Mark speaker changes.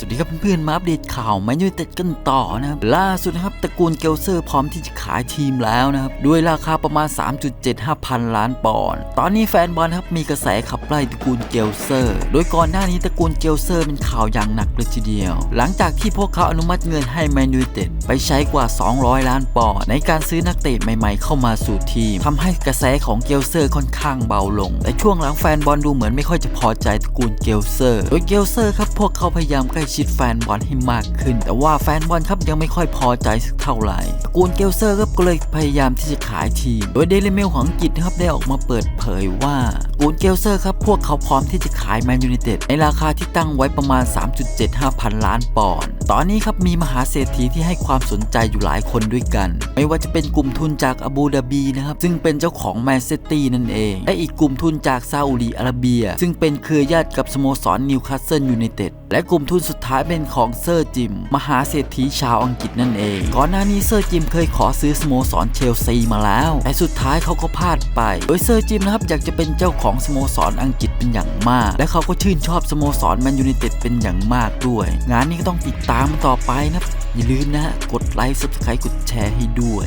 Speaker 1: สวัสดีครับเพื่อนๆมาอัปเดตข่าวแมนยูเต็ดกันต่อนะครับล่าสุดนะครับตระกูลเกลเซอร์พร้อมที่จะขายทีมแล้วนะครับด้วยราคาประมาณ 3.75 พันล้านปอนด์ตอนนี้แฟนบอลครับมีกระแสขับไล่ตระกูลเกลเซอร์ โดยก่อนหน้านี้ตระกูลเกลเซอร์เป็นข่าวอย่างหนักเลยทีเดียว หลังจากที่พวกเขาอนุมัติเงินให้แมนยูเต็ด ไปใช้กว่า 200 ล้านปอนด์ในการซื้อนักเตะใหม่ๆ เข้ามาสู่ทีมทำให้กระแสของเกลเซอร์ค่อนข้างเบาลง แต่ช่วงหลังแฟนบอลดูเหมือนไม่ค่อยจะพอใจตระกูลเกลเซอร์ โดยเกลเซอร์ครับพวกเขาพยายามใกล้ชิดแฟนบอลให้มากขึ้น แต่ว่าแฟนบอลครับยังไม่ค่อยพอใจสักเท่าไหร่ตระกูลเกลเซอร์ครับก็เลยพยายามที่จะขายทีม โดยเดลิเมลของอังกฤษครับได้ออกมาเปิดเผยว่า กูนเกลเซอร์ครับ พวกเขาพร้อมที่จะขายแมนยูไนเต็ดในราคาที่ตั้งไว้ประมาณ 3.75 พันล้านปอนด์ ตอนนี้ครับมีมหาเศรษฐีที่ให้ความสนใจอยู่หลายคนด้วยกัน ไม่ว่าจะเป็นกลุ่มทุนจากอาบูดาบีนะครับ ซึ่งเป็นเจ้าของแมนเซตี้นั่นเอง และอีกกลุ่มทุนจากซาอุดีอาระเบีย ซึ่งเป็นเครือญาติกับสโมสรนิวคาสเซิลยูไนเต็ด และกลุ่มทุนสุดท้ายเป็นของเซอร์จิม มหาเศรษฐีชาวอังกฤษนั่นเอง ก่อนหน้านี้เซอร์จิมเคยขอซื้อสโมสรเชลซีมาแล้ว แต่สุดท้ายเขาก็พลาดไป โดยเซอร์จิมนะครับอยากจะเป็นเจ้าของสโมสรอังกฤษเป็นอย่างมาก และเขาก็ชื่นชอบสโมสรแมนยูไนเต็ดเป็นอย่างมากด้วย งานนี้ก็ต้องติดตามต่อไปนะอย่าลืมนะฮะกดไลค์ subscribe กดแชร์ให้ด้วย